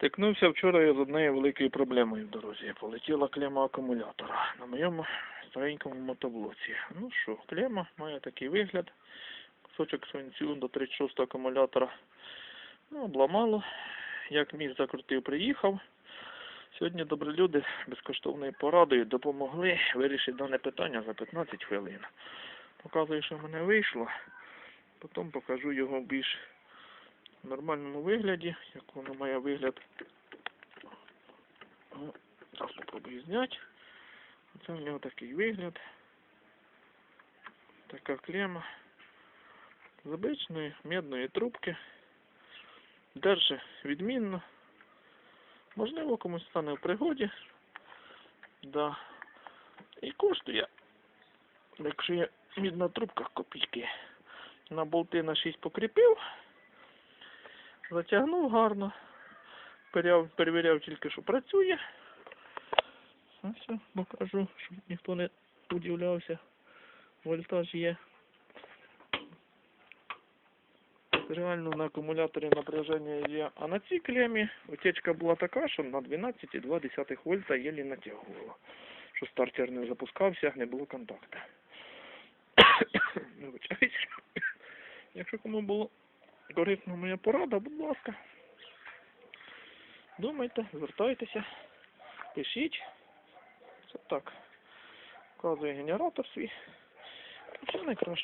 Стикнувся вчора я з однією великою проблемою в дорозі. Полетіла клема акумулятора на моєму старенькому мотоблоці. Ну що, клема має такий вигляд. Кусочок свинцю до 36 акумулятора. Ну, обламало. Як міг закрутив, приїхав. Сьогодні добрі люди безкоштовною порадою допомогли вирішити дане питання за 15 хвилин. Показую, що в мене вийшло. Потім покажу його більш нормальному вигляді, як воно має вигляд. Зараз попробую зняти. Це в нього такий вигляд. Така клема з обичної медної трубки. Держи відмінно. Можливо, комусь стане в пригоді. Да. І коштує, якщо є мідна трубка копійки. На болти на 6 покріпив. Затягнув гарно. Перевіряв, тільки, що працює. Ну все, покажу, щоб ніхто не удивлявся. Вольтаж є. Реально на акумуляторі напряження є. А на цій клемі утечка була така, що на 12,2 вольта єлі натягувала. Що стартер не запускався, не було контакту. Якщо кому було корисна моя порада, будь ласка. Думайте, звертайтеся, пишіть. Це так. Вказує генератор свій. Все найкраще.